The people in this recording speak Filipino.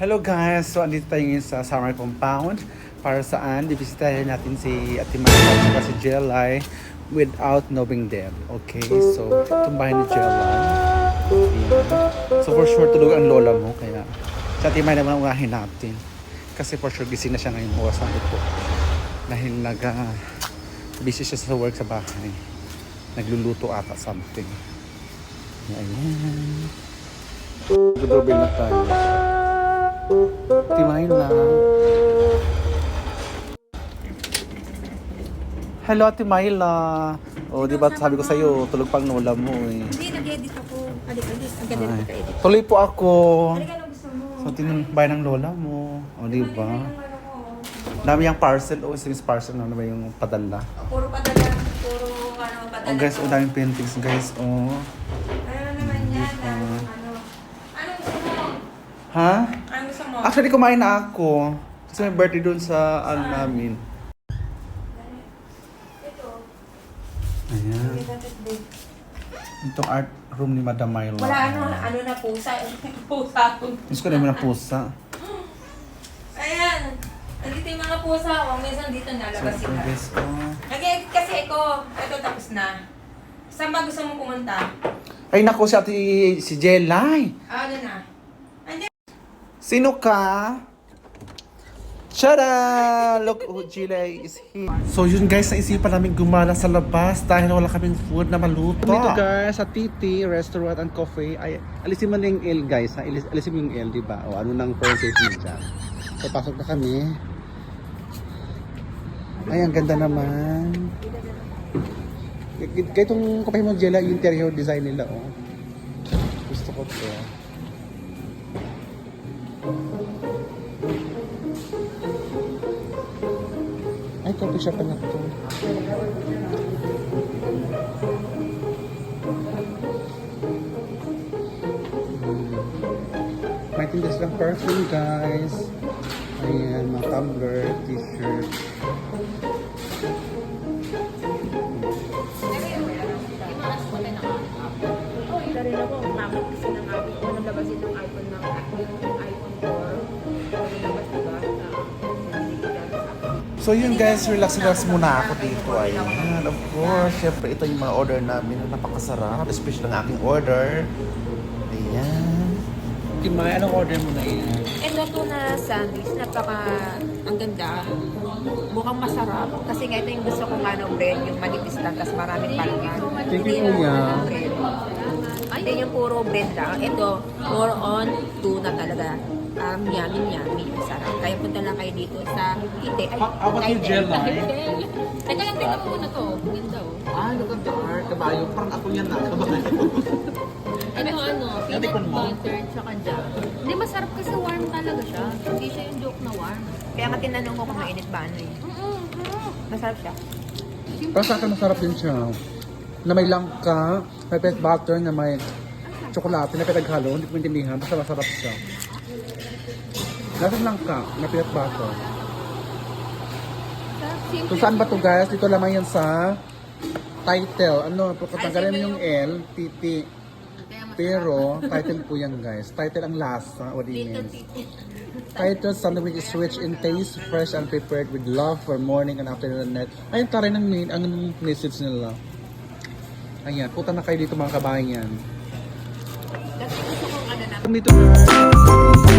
Hello guys! So, andito tayo ngayon sa summer compound para saan bibisitahin natin si Ate Maria at si Jelay without knowing them. Okay? So, itong bahay ni Jelay. Ayan. So, for sure, tulog ang lola mo. Kaya, sa Ate Maria naman unahin natin. Kasi for sure, gising na siya ngayong oras na ito. Dahil nag, ah, busy siya sa work sa bahay. Nagluluto ata something. Ayan. Dudobel na tayo. Timahin lang. Hello, Ate Myla. O, di ba sabi ko sa'yo, tulog pang nula mo eh. Hindi, nag-edit ako. Alik, alik. Ang ganda Ay. na edit Tuloy po ako. Halika na gusto mo. So, ng lola mo. O, di ba? Ano? Dami yung parcel. O, is parcel na ba yung padala? Puro padala. Puro ano, padala. O, guys, o, daming paintings, guys. O. Ano naman yan? Diba? Ano? Ano? Anong gusto mo? Ha? Actually, kumain na ako. Kasi may birthday dun sa, ano namin. Ito. Ayan. Itong art room ni Madam Myla. Wala ano, ano na pusa. pusa. Gusto ko na yung mga pusa. Ayan. Nandito yung mga pusa. O, minsan dito So, nalabas ito sila. guys, ko. Nag-edit kasi ako. Ito tapos na. Saan ba gusto mo pumunta? Ay, naku, si ate, si Jelay. Ah, ano na? Sino ka? Tada! Look, oh, Jelay is here. So yun guys, naisipan namin gumala sa labas dahil wala kaming food na maluto. Dito guys, sa Titi Restaurant and Coffee. Ay, alisin mo na yung L guys. Ha? Alis, alisin mo yung L, di ba? O ano nang pronunciation dyan. So pasok na kami. Ay, ang ganda naman. Kaya itong kape mo, Jella, yung interior design nila, oh. Gusto ko to. Ay, coffee shop pala to. May lang perfume, guys. Ayan, mga tumbler, t-shirt. So yun guys, relax-relax muna ako dito. Ayan, of course. Siyempre, ito yung mga order namin na napakasarap. Especially ng aking order. Ayan. Kimay, anong order mo na yun? Ito tuna sandwich, napaka ang ganda. Mukhang masarap. Kasi nga ito yung gusto kong ano, bread, yung manipis lang, tapos maraming palungan. Thank you, Kuya. Hindi yung puro bread lang. Ito, more on tuna talaga. Um, yummy, yummy. Masarap. Kaya punta lang kayo dito sa Ite. Ay, How- how about yung gel line? Teka lang, tingnan mo muna to. Ganda oh. Ah, look at the art. Kabayo. Parang ako yan na. Kabayo. Ano ano, peanut butter tsaka jam. Hindi masarap kasi warm talaga siya. Hindi siya yung joke na warm. Kaya nga tinanong ko kung mainit ba ano eh. Masarap siya. Para sa akin, masarap din siya. Na may langka, may pet butter, na may tsokolate na pinaghalo. Hindi ko maintindihan. Basta masarap siya. Nasa langka, na peanut butter. So saan ba to guys? Dito lamang yan sa title. Ano, pagkatanggalin mo yung L, titi. Pero, title po yan guys. Title ang lasa. What titi. Title, which is rich in taste, fresh and prepared with love for morning and afternoon net. Ayun, taray ng main, ang message nila. Ayan, puta na kayo dito mga kabayan. Kasi gusto kong ano na Dito.